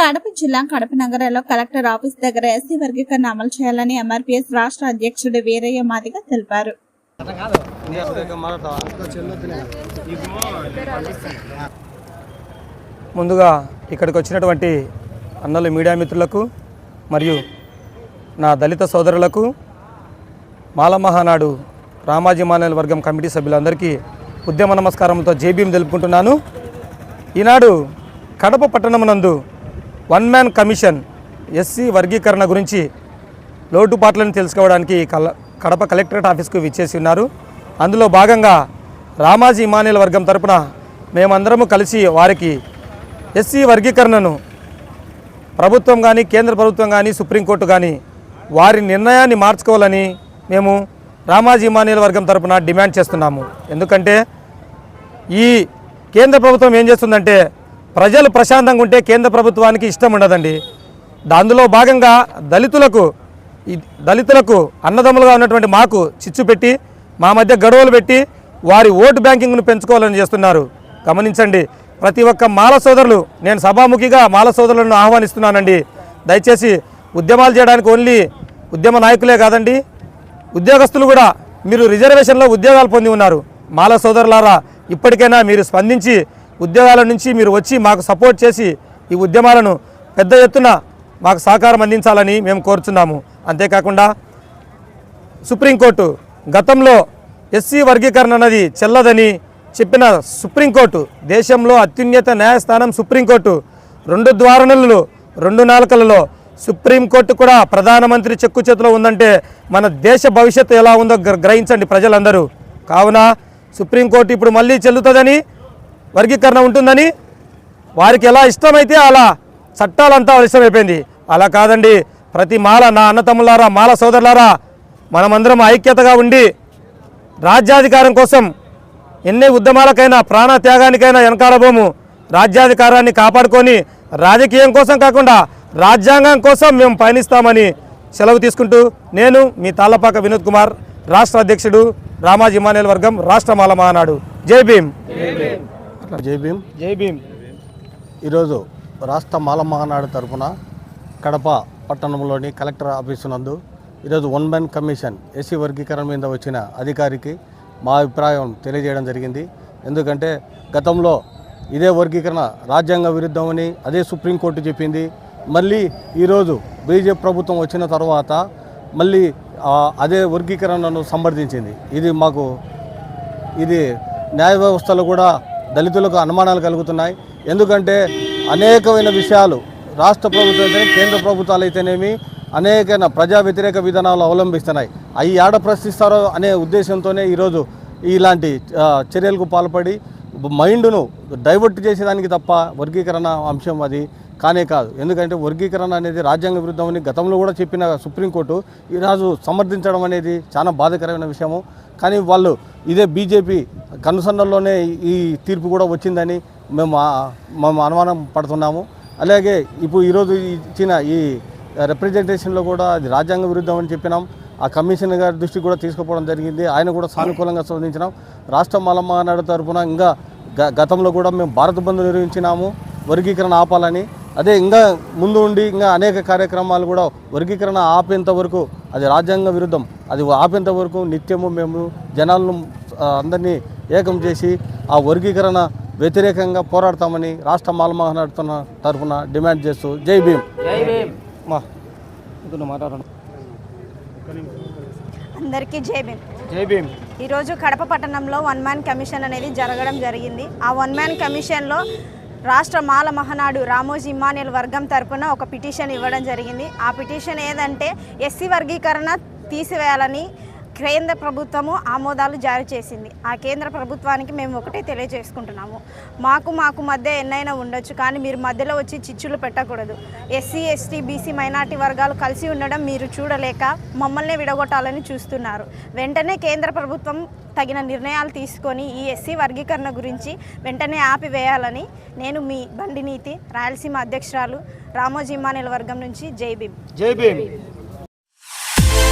కడప జిల్లా కడప నగరంలో collector office దగ్గర ఎస్సీ వర్గీకరణ అమలు చేయాలని ఎంఆర్పీఎస్ రాష్ట్ర అధ్యక్షుడు వీరయ్య మాదిగ తెలిపారు. ముందుగా ఇక్కడికి వచ్చినటువంటి అన్నలు మీడియా మిత్రులకు మరియు నా దళిత సోదరులకు మాల మహానాడు రామాజీ మానవుల వర్గం కమిటీ సభ్యులందరికీ ఉద్యమ నమస్కారంతో జేబీఎం తెలుపుకుంటున్నాను. ఈనాడు కడప పట్టణమునందు వన్ మ్యాన్ కమిషన్ ఎస్సీ వర్గీకరణ గురించి లోటుపాట్లను తెలుసుకోవడానికి కల కడప కలెక్టరేట్ ఆఫీస్కు విచ్చేసి ఉన్నారు. అందులో భాగంగా రామాజీ ఇమానియల్ వర్గం తరపున మేమందరము కలిసి వారికి ఎస్సీ వర్గీకరణను ప్రభుత్వం కానీ కేంద్ర ప్రభుత్వం కానీ సుప్రీంకోర్టు కానీ వారి నిర్ణయాన్ని మార్చుకోవాలని మేము రామాజీ ఇమానియల్ వర్గం తరపున డిమాండ్ చేస్తున్నాము. ఎందుకంటే ఈ కేంద్ర ప్రభుత్వం ఏం చేస్తుందంటే ప్రజలు ప్రశాంతంగా ఉంటే కేంద్ర ప్రభుత్వానికి ఇష్టం ఉండదండి. అందులో భాగంగా దళితులకు దళితులకు అన్నదమ్ములుగా ఉన్నటువంటి మాకు చిచ్చు పెట్టి మా మధ్య గడువులు పెట్టి వారి ఓటు బ్యాంకింగ్ను పెంచుకోవాలని చేస్తున్నారు. గమనించండి ప్రతి ఒక్క మాల సోదరులు నేను సభాముఖిగా మాల సోదరులను ఆహ్వానిస్తున్నానండి. దయచేసి ఉద్యమాలు చేయడానికి ఓన్లీ ఉద్యమ నాయకులే కాదండి ఉద్యోగస్తులు కూడా మీరు రిజర్వేషన్లో ఉద్యోగాలు పొంది ఉన్నారు. మాల సోదరులారా ఇప్పటికైనా మీరు స్పందించి ఉద్యోగాల నుంచి మీరు వచ్చి మాకు సపోర్ట్ చేసి ఈ ఉద్యమాలను పెద్ద ఎత్తున మాకు సహకారం అందించాలని మేము కోరుచున్నాము. అంతేకాకుండా సుప్రీంకోర్టు గతంలో ఎస్సీ వర్గీకరణ అన్నది చెల్లదని చెప్పిన సుప్రీంకోర్టు దేశంలో అత్యున్నత న్యాయస్థానం సుప్రీంకోర్టు రెండు ద్వారణలు రెండు నాలుకలలో సుప్రీంకోర్టు కూడా ప్రధానమంత్రి చెక్కు చేతిలో ఉందంటే మన దేశ భవిష్యత్తు ఎలా ఉందో గ్ర- గ్రహించండి ప్రజలందరూ. కావున సుప్రీంకోర్టు ఇప్పుడు మళ్ళీ చెల్లుతుందని వర్గీకరణ ఉంటుందని వారికి ఎలా ఇష్టమైతే అలా చట్టాలంతా ఇష్టమైపోయింది అలా కాదండి ప్రతి మాల నా అన్నతమ్ములారా మాల సోదరులారా మనమందరం ఐక్యతగా ఉండి రాజ్యాధికారం కోసం ఎన్ని ఉద్యమాలకైనా ప్రాణత్యాగానికైనా వెనకాడబోము. రాజ్యాధికారాన్ని కాపాడుకొని రాజకీయం కోసం కాకుండా రాజ్యాంగం కోసం మేము పయనిస్తామని సెలవు తీసుకుంటూ నేను మీ తాళ్ళపాక వినోద్ కుమార్ రాష్ట్ర అధ్యక్షుడు రామాజీ మానేల వర్గం రాష్ట్ర మాల మహానాడు. జై భీమ్. జై భీమ్. జై భీమ్. ఈరోజు రాష్ట్ర మాల మహానాడు తరఫున కడప పట్టణంలోని కలెక్టర్ ఆఫీసు నందు ఈరోజు వన్ మ్యాన్ కమిషన్ ఎస్సీ వర్గీకరణ మీద వచ్చిన అధికారికి మా అభిప్రాయం తెలియజేయడం జరిగింది. ఎందుకంటే గతంలో ఇదే వర్గీకరణ రాజ్యాంగ విరుద్ధమని అదే సుప్రీంకోర్టు చెప్పింది. మళ్ళీ ఈరోజు బీజేపీ ప్రభుత్వం వచ్చిన తర్వాత మళ్ళీ అదే వర్గీకరణను సమర్థించింది ఇది మాకు ఇది న్యాయ వ్యవస్థలో కూడా దళితులకు అనుమానాలు కలుగుతున్నాయి. ఎందుకంటే అనేకమైన విషయాలు రాష్ట్ర ప్రభుత్వం అయితే కేంద్ర ప్రభుత్వాలు అయితేనేమి అనేకమైన ప్రజా వ్యతిరేక విధానాలు అవలంబిస్తున్నాయి. అవి ఆడ ప్రశ్నిస్తారో అనే ఉద్దేశంతోనే ఈరోజు ఇలాంటి చర్యలకు పాల్పడి మైండ్ను డైవర్ట్ చేసేదానికి తప్ప వర్గీకరణ అంశం అది కానే కాదు. ఎందుకంటే వర్గీకరణ అనేది రాజ్యాంగ విరుద్ధమని గతంలో కూడా చెప్పిన సుప్రీంకోర్టు ఈరోజు సమర్థించడం అనేది చాలా బాధాకరమైన విషయము. కానీ వాళ్ళు ఇదే బీజేపీ కనుసన్నల్లోనే ఈ తీర్పు కూడా వచ్చిందని మేము మేము అనుమానం పడుతున్నాము. అలాగే ఇప్పుడు ఈరోజు ఇచ్చిన ఈ రిప్రజెంటేషన్లో కూడా అది రాజ్యాంగ విరుద్ధం అని చెప్పినాం. ఆ కమిషన్ గారి దృష్టికి కూడా తీసుకుపోవడం జరిగింది. ఆయన కూడా సానుకూలంగా స్పందించినాం. రాష్ట్ర మాల తరఫున ఇంకా గ- గతంలో కూడా మేము భారత బంద్ నిర్వహించినాము. వర్గీకరణ ఆపాలని. అదే ఇంకా ముందు ఉండి ఇంకా అనేక కార్యక్రమాలు కూడా వర్గీకరణ ఆపేంత వరకు అది రాజ్యాంగ విరుద్ధం. అది ఆపేంత వరకు నిత్యము మేము జనాలను అందరినీ ఏకం చేసి ఆ వర్గీకరణ వ్యతిరేకంగా పోరాడతామని రాష్ట్ర మాల మహానాడు తరఫున డిమాండ్ చేస్తూ జై భీమ్. అందరికీ జై భీమ్. జై భీమ్. ఈరోజు కడప పట్టణంలో వన్ మ్యాన్ కమిషన్ అనేది జరగడం జరిగింది. ఆ వన్ మ్యాన్ కమిషన్లో రాష్ట్ర మాల మహనాడు రామోజీ ఇమానియల్ వర్గం తరపున ఒక పిటిషన్ ఇవ్వడం జరిగింది. ఆ పిటిషన్ ఏదంటే ఎస్సీ వర్గీకరణ తీసివేయాలని కేంద్ర ప్రభుత్వము ఆమోదాలు జారీ చేసింది. ఆ కేంద్ర ప్రభుత్వానికి మేము ఒకటే తెలియజేసుకుంటున్నాము. మాకు మాకు మధ్య ఎన్నైనా ఉండొచ్చు కానీ మీరు మధ్యలో వచ్చి చిచ్చులు పెట్టకూడదు. ఎస్సీ ఎస్టీ బీసీ మైనార్టీ వర్గాలు కలిసి ఉండడం మీరు చూడలేక మమ్మల్ని విడగొట్టాలని చూస్తున్నారు. వెంటనే కేంద్ర ప్రభుత్వం తగిన నిర్ణయాలు తీసుకొని ఈ ఎస్సీ వర్గీకరణ గురించి వెంటనే ఆపివేయాలని నేను మీ బండి నీతి రాయలసీమ అధ్యక్షురాలు రామోజీ ఇమానియల్ వర్గం నుంచి జై భీమ్. జై భీమ్.